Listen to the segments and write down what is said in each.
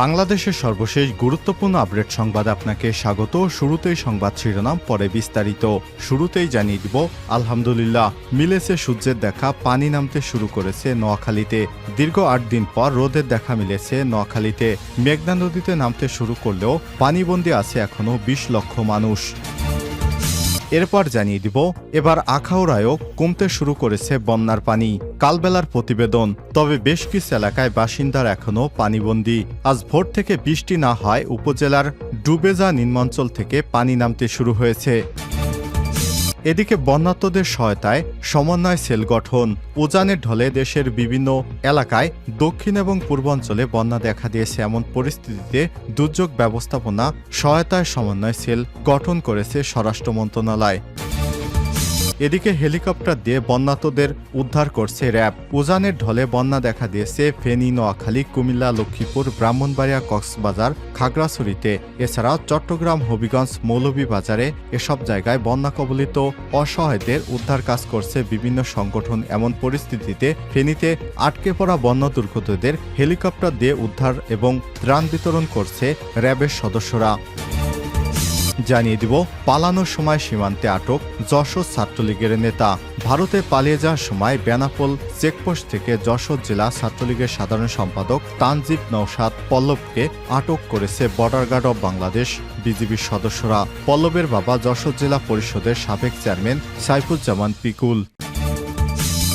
বাংলাদেশের সর্বশেষ গুরুত্বপূর্ণ আপডেট সংবাদ আপনাকে স্বাগত। শুরুতেই সংবাদ শিরোনাম, পরে বিস্তারিত। শুরুতেই জানিয়ে দিব, আলহামদুলিল্লাহ, মিলেছে সূর্যের দেখা, পানি নামতে শুরু করেছে নোয়াখালীতে। দীর্ঘ আট দিন পর রোদের দেখা মিলেছে নোয়াখালীতে। মেঘনা নদীতে নামতে শুরু করলেও পানিবন্দী আছে এখনও বিশ লক্ষ মানুষ। এরপর জানিয়ে দিব, এবার আখাউড়ায়ও কমতে শুরু করেছে বন্যার পানি। কালবেলার প্রতিবেদন, তবে বেশ কিছু এলাকায় বাসিন্দার এখনও পানিবন্দী। আজ ভোর থেকে বৃষ্টি না হয় উপজেলার ডুবেজা নিম্নাঞ্চল থেকে পানি নামতে শুরু হয়েছে। এদিকে বন্যাত্মদের সহায়তায় সমন্বয় সেল গঠন, উজানের ঢলে দেশের বিভিন্ন এলাকায় দক্ষিণ এবং পূর্বাঞ্চলে বন্যা দেখা দিয়েছে এমন পরিস্থিতিতে দুর্যোগ ব্যবস্থাপনা সহায়তায় সমন্বয় সেল গঠন করেছে স্বরাষ্ট্র মন্ত্রণালয়। এদিকে হেলিকপ্টার দিয়ে বন্যাতদের উদ্ধার করছে র্যাব। উজানের ঢলে বন্যা দেখা দিয়েছে ফেনী, নোয়াখালী, কুমিল্লা, লক্ষ্মীপুর, ব্রাহ্মণবাড়িয়া, কক্সবাজার, খাগড়াছড়িতে। এছাড়া চট্টগ্রাম, হবিগঞ্জ, মৌলভীবাজারে এসব জায়গায় বন্যা কবলিত অসহায়দের উদ্ধার কাজ করছে বিভিন্ন সংগঠন। এমন পরিস্থিতিতে ফেনীতে আটকে পড়া বন্যা দুর্গতদের হেলিকপ্টার দিয়ে উদ্ধার এবং ত্রাণ বিতরণ করছে র্যাবের সদস্যরা। জানিয়ে দিব, পালানোর সময় সীমান্তে আটক যশোর ছাত্রলীগের নেতা। ভারতে পালিয়ে যাওয়ার সময় বেনাপোল চেকপোস্ট থেকে যশোর জেলা ছাত্রলীগের সাধারণ সম্পাদক তানজিব নৌসাদ পল্লবকে আটক করেছে বর্ডার গার্ড অব বাংলাদেশ বিজিবির সদস্যরা। পল্লবের বাবা যশোর জেলা পরিষদের সাবেক চেয়ারম্যান সাইফুজ্জামান পিকুল।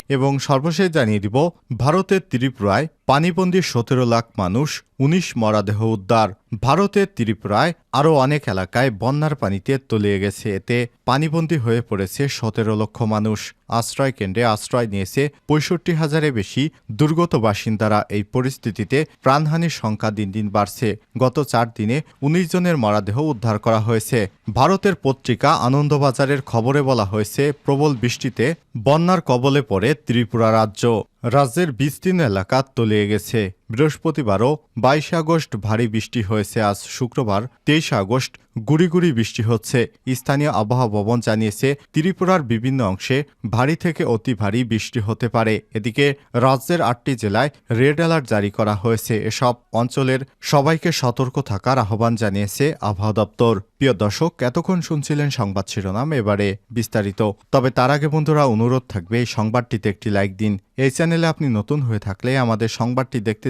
এবং সর্বশেষ জানিয়ে দিব, ভারতের ত্রিপুরায় পানিবন্দী সতেরো লাখ মানুষ, উনিশ মরাদেহ উদ্ধার। ভারতের ত্রিপুরায় আরও অনেক এলাকায় বন্যার পানিতে তলিয়ে গেছে। এতে পানিবন্দী হয়ে পড়েছে সতেরো লক্ষ মানুষ। আশ্রয় কেন্দ্রে আশ্রয় নিয়েছে পঁয়ষট্টি হাজারে বেশি দুর্গত বাসিন্দারা। এই পরিস্থিতিতে প্রাণহানির সংখ্যা দিন দিন বাড়ছে। গত চার দিনে উনিশ জনের মরাদেহ উদ্ধার করা হয়েছে। ভারতের পত্রিকা আনন্দবাজারের খবরে বলা হয়েছে, প্রবল বৃষ্টিতে বন্যার কবলে পড়ে ত্রিপুরা রাজ্য। রাজ্যের বিস্তীর্ণ এলাকা তলিয়ে গেছে। বৃহস্পতিবারও বাইশে আগস্ট ভারী বৃষ্টি হয়েছে। আজ শুক্রবার তেইশে আগস্ট গুড়ি গুড়ি বৃষ্টি হচ্ছে। স্থানীয় আবহাওয়া ভবন জানিয়েছে, ত্রিপুরার বিভিন্ন অংশে ভারী থেকে অতি ভারী বৃষ্টি হতে পারে। এদিকে রাজ্যের আটটি জেলায় রেড অ্যালার্ট জারি করা হয়েছে। এসব অঞ্চলের সবাইকে সতর্ক থাকার আহ্বান জানিয়েছে আবহাওয়া দপ্তর। প্রিয় দর্শক, এতক্ষণ শুনছিলেন সংবাদ শিরোনাম, এবারে বিস্তারিত। তবে তার আগে বন্ধুরা, অনুরোধ থাকবে এই সংবাদটিতে একটি লাইক দিন। এই চ্যানেলে আপনি নতুন হয়ে থাকলে আমাদের সংবাদটি দেখতে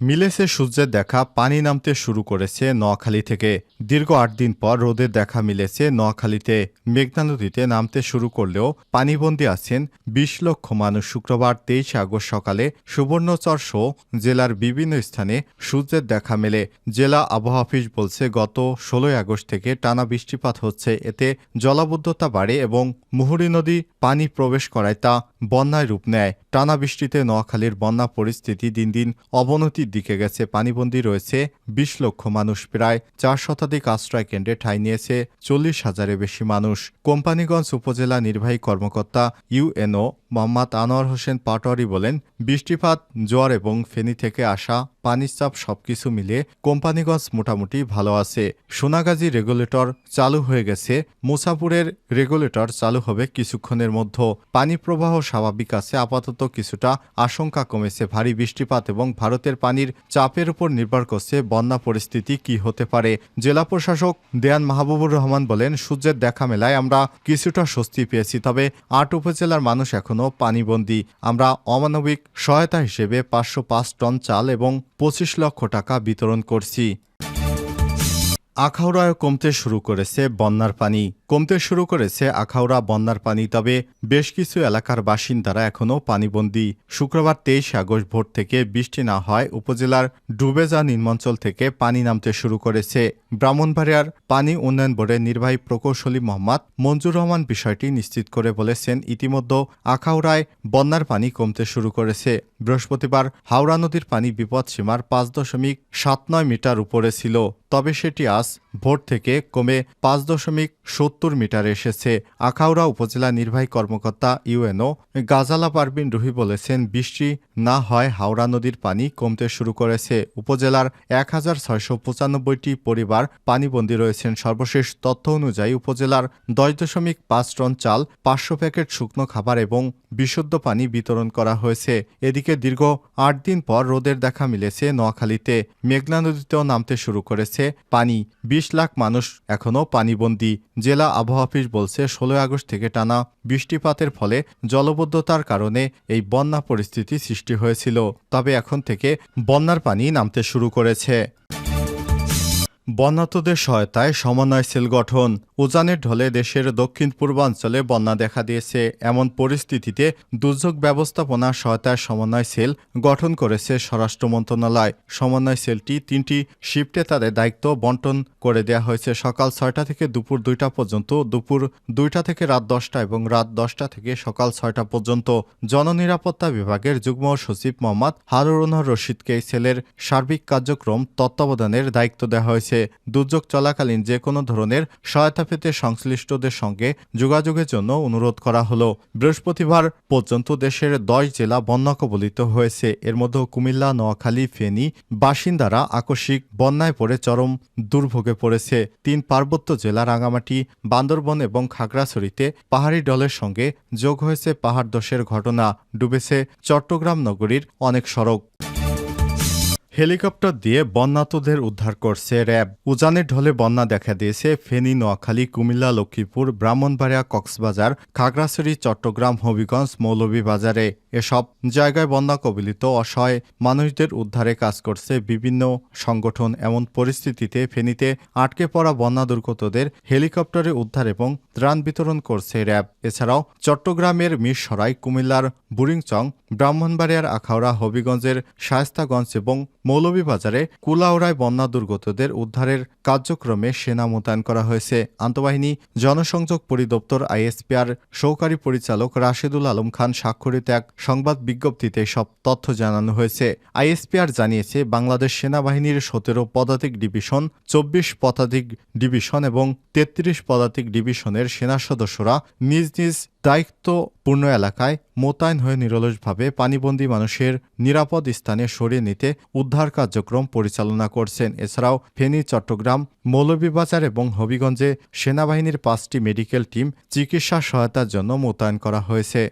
মিলেছে সূর্যের দেখা, পানি নামতে শুরু করেছে নোয়াখালী থেকে। দীর্ঘ আট দিন পর রোদের দেখা মিলেছে নোয়াখালীতে। মেঘনা নদীতে নামতে শুরু করলেও পানিবন্দী আছেন বিশ লক্ষ মানুষ। শুক্রবার তেইশে আগস্ট সকালে সুবর্ণচর সহ জেলার বিভিন্ন স্থানে সূর্যের দেখা মেলে। জেলা আবহাওয়া অফিস বলছে, গত ষোলোই আগস্ট থেকে টানা বৃষ্টিপাত হচ্ছে। এতে জলাবদ্ধতা বাড়ে এবং মুহুরী নদী পানি প্রবেশ করায় তা বন্যায় রূপ নেয়। টানা বৃষ্টিতে নোয়াখালীর বন্যা পরিস্থিতি দিন দিন দিকে গেছে, পানিবন্দী রয়েছে বিশ লক্ষ মানুষ। প্রায় চার শতাধিক আশ্রয় কেন্দ্রে ঠাঁই নিয়েছে চল্লিশ হাজারের বেশি মানুষ। কোম্পানিগঞ্জ উপজেলা নির্বাহী কর্মকর্তা ইউএনও মোহাম্মদ আনোয়ার হোসেন পাটোয়ারি বলেন, বৃষ্টিপাত, জোয়ার এবং ফেনী থেকে আসা পানির চাপ সবকিছু মিলিয়ে কোম্পানিগঞ্জ মোটামুটি ভালো আছে। সোনাগাজী রেগুলেটর চালু হয়ে গেছে। মুসাপুরের রেগুলেটর চালু হবে কিছুক্ষণের মধ্যে। পানি প্রবাহ স্বাভাবিক আছে, আপাতত কিছুটা। আশঙ্কা কমেছে ভারী বৃষ্টিপাত এবং ভারতের পানির চাপের উপর নির্ভর করছে বন্যা পরিস্থিতি কি হতে পারে। জেলা প্রশাসক দেয়ান মাহবুবুর রহমান বলেন, সূর্যের দেখা মেলায় আমরা কিছুটা স্বস্তি পেয়েছি, তবে আট উপজেলার মানুষ এখনও পানিবন্দী। আমরা অমানবিক সহায়তা হিসেবে পাঁচশো পাঁচ টন চাল এবং পঁচিশ লক্ষ টাকা বিতরণ করছি। আখাউড়ায় কমতে শুরু করেছে বন্যার পানি। কমতে শুরু করেছে আখাউড়া বন্যার পানি, তবে বেশ কিছু এলাকার বাসিন্দারা এখনও পানিবন্দী। শুক্রবার তেইশে আগস্ট ভোর থেকে বৃষ্টি না হয় উপজেলার ডুবেজা নিম্নাঞ্চল থেকে পানি নামতে শুরু করেছে। ব্রাহ্মণবাড়িয়ার পানি উন্নয়ন বোর্ডের নির্বাহী প্রকৌশলী মোহাম্মদ মঞ্জুর রহমান বিষয়টি নিশ্চিত করে বলেছেন, ইতিমধ্যে আখাউড়ায় বন্যার পানি কমতে শুরু করেছে। বৃহস্পতিবার হাওড়া নদীর পানি বিপদসীমার পাঁচ দশমিক সাত নয় মিটার উপরে ছিল। তবে সেটি আজ ভোর থেকে কমে পাঁচ দশমিক সত্তর মিটার এসেছে। আখাউড়া উপজেলা নির্বাহী কর্মকর্তা ইউএনও গাজালা পারবিন রুহি বলেছেন, বৃষ্টি না হয় হাওড়া নদীর পানি কমতে শুরু করেছে। উপজেলার এক হাজার ছয়শো পঁচানব্বইটি পরিবার পানিবন্দী রয়েছেন। সর্বশেষ তথ্য অনুযায়ী উপজেলার দশ দশমিক পাঁচ টন চাল, পাঁচশো প্যাকেট শুকনো খাবার এবং বিশুদ্ধ পানি বিতরণ করা হয়েছে। এদিকে দীর্ঘ আট দিন পর রোদের দেখা মিলেছে নোয়াখালীতে। মেঘনা নদীতেও নামতে শুরু করেছে পানি। বিশ লাখ মানুষ এখনও পানিবন্দী। জেলা আবহাওয়া অফিস বলছে, ষোলোই আগস্ট থেকে টানা বৃষ্টিপাতের ফলে জলবদ্ধতার কারণে এই বন্যা পরিস্থিতি সৃষ্টি হয়েছিল। তবে এখন থেকে বন্যার পানি নামতে শুরু করেছে। বন্যাতদের সহায়তায় সমন্বয় সেল গঠন। উজানের ঢলে দেশের দক্ষিণ পূর্বাঞ্চলে বন্যা দেখা দিয়েছে। এমন পরিস্থিতিতে দুর্যোগ ব্যবস্থাপনা সহায়তায় সমন্বয় সেল গঠন করেছে স্বরাষ্ট্র মন্ত্রণালয়। সমন্বয় সেলটি তিনটি শিফটে তাদের দায়িত্ব বন্টন করে দেওয়া হয়েছে। সকাল ছয়টা থেকে দুপুর দুইটা পর্যন্ত, দুপুর দুইটা থেকে রাত দশটা এবং রাত দশটা থেকে সকাল ছয়টা পর্যন্ত। জননিরাপত্তা বিভাগের যুগ্ম সচিব মোহাম্মদ হারুনর রশিদকে সেলের সার্বিক কার্যক্রম তত্ত্বাবধানের দায়িত্ব দেওয়া হয়েছে। দুর্যোগ চলাকালীন যে কোনো ধরনের সহায়তা পেতে সংশ্লিষ্টদের সঙ্গে যোগাযোগের জন্য অনুরোধ করা হলো। বৃহস্পতিবার পর্যন্ত দেশের দশ জেলা বন্যা কবলিত হয়েছে। এর মধ্যে কুমিল্লা, নোয়াখালী, ফেনী বাসিন্দারা আকস্মিক বন্যায় পড়ে চরম দুর্ভোগে পড়েছে। তিন পার্বত্য জেলা রাঙামাটি, বান্দরবন এবং খাগড়াছড়িতে পাহাড়ি ডলের সঙ্গে যোগ হয়েছে পাহাড় দোষের ঘটনা। ডুবেছে চট্টগ্রাম নগরীর অনেক সড়ক। হেলিকপ্টার দিয়ে বন্যাতদের উদ্ধার করছে র্যাব। উজানের ঢলে বন্যা দেখা দিয়েছে ফেনী, নোয়াখালী, কুমিল্লা, লক্ষ্মীপুর, ব্রাহ্মণবাড়িয়া, কক্সবাজার, খাগড়াছড়ি, চট্টগ্রাম, হবিগঞ্জ, মৌলভীবাজারে। এসব জায়গায় বন্যা কবলিত অসহায় মানুষদের উদ্ধারে কাজ করছে বিভিন্ন সংগঠন। এমন পরিস্থিতিতে ফেনীতে আটকে পড়া বন্যা দুর্গতদের হেলিকপ্টারে উদ্ধার এবং ত্রাণ বিতরণ করছে র্যাব। এছাড়াও চট্টগ্রামের মিরসরাই, কুমিল্লার বুরিংচং ব্রাহ্মণবাড়িয়ার আখাউড়া হবিগঞ্জের শায়স্তাগঞ্জ এবং মৌলভীবাজারে কুলাউড়ায় বন্যা দুর্গতদের উদ্ধারের কার্যক্রমে সেনা মোতায়েন করা হয়েছে। আন্তঃবাহিনী জনসংযোগ পরিদপ্তর আইএসপিআর সহকারী পরিচালক রাশেদুল আলম খান স্বাক্ষরিত এক সংবাদ বিজ্ঞপ্তিতে সব তথ্য জানানো হয়েছে। আইএসপিআর জানিয়েছে, বাংলাদেশ সেনাবাহিনীর সতেরো পদাতিক ডিভিশন, চব্বিশ পদাতিক ডিভিশন এবং তেত্রিশ পদাতিক ডিভিশনের সেনা সদস্যরা নিজ নিজ দায়িত্বপূর্ণ এলাকায় মোতায়েন হয়ে নিরলসভাবে পানিবন্দী মানুষের নিরাপদ স্থানে সরিয়ে নিতে উদ্ধার কার্যক্রম পরিচালনা করছেন। এছাড়াও ফেনী, চট্টগ্রাম, মৌলভীবাজার এবং হবিগঞ্জে সেনাবাহিনীর পাঁচটি মেডিকেল টিম চিকিৎসা সহায়তার জন্য মোতায়েন করা হয়েছে।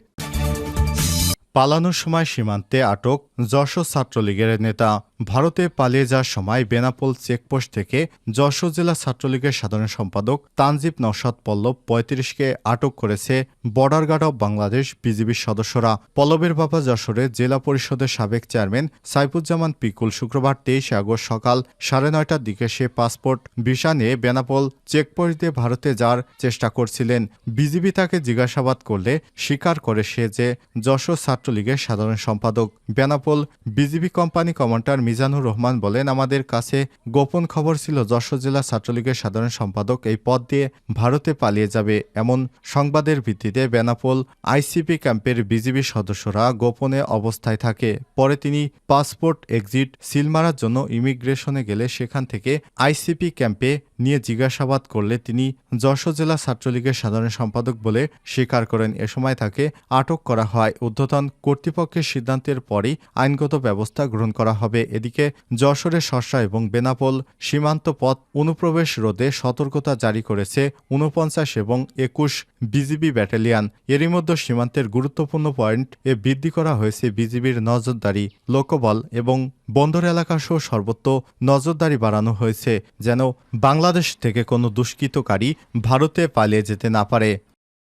পালানোর সময় সীমান্তে আটক যশো ছাত্রলীগের নেতা ভারতে পালিয়ে যাওয়ার সময় বেনাপোল চেকপোস্ট থেকে যশোর জেলা ছাত্রলীগের সাধারণ সম্পাদক তানজিব নওশাদ পল্লব পঁয়ত্রিশকে আটক করেছে বর্ডার গার্ড অব বাংলাদেশ বিজিবির সদস্যরা। পল্লবের বাবা যশোরে জেলা পরিষদের সাবেক চেয়ারম্যান সাইফুজ্জামান পিকুল শুক্রবার তেইশে আগস্ট সকাল সাড়ে নয়টার দিকে সে পাসপোর্ট, ভিসা নিয়ে বেনাপোল চেকপোস্ট দিয়ে ভারতে যাওয়ার চেষ্টা করছিলেন। বিজিবি তাকে জিজ্ঞাসাবাদ করলে স্বীকার করে সে যে যশোর ছাত্রলীগের সাধারণ সম্পাদক। Benapole BGB company commander Mizanur Rahman বলেন, আমাদের কাছে গোপন খবর ছিল, যশোর জেলা ছাত্রলীগের সাধারণ সম্পাদক এই পদ দিয়ে ভারতে পালিয়ে যাবে। এমন সংবাদের ভিত্তিতে বেনাপোল আইসিপি ক্যাম্পের বিজিবি সদস্যরা গোপনে অবস্থায় থাকে। পরে তিনি পাসপোর্ট এক্সিট সিল মারার জন্য ইমিগ্রেশনে গেলে সেখান থেকে আইসিপি ক্যাম্পে নিয়ে জিজ্ঞাসাবাদ করলে তিনি যশোর জেলা ছাত্রলীগের সাধারণ সম্পাদক বলে স্বীকার করেন। এ সময় তাকে আটক করা হয়। ঊর্ধ্বতন কর্তৃপক্ষের সিদ্ধান্তের পরই আইনগত ব্যবস্থা গ্রহণ করা হবে। এদিকে যশোরের শস্যা এবং বেনাপোল সীমান্ত পথ অনুপ্রবেশ রোধে সতর্কতা জারি করেছে উনপঞ্চাশ এবং একুশ বিজিবি ব্যাটালিয়ান। এরই মধ্যে সীমান্তের গুরুত্বপূর্ণ পয়েন্ট এ বৃদ্ধি করা হয়েছে বিজিবির নজরদারি, লোকবল এবং বন্দর এলাকা সহ সর্বত্র নজরদারি বাড়ানো হয়েছে, যেন বাংলাদেশ থেকে কোনো দুষ্কৃতকারী ভারতে পালিয়ে যেতে না পারে।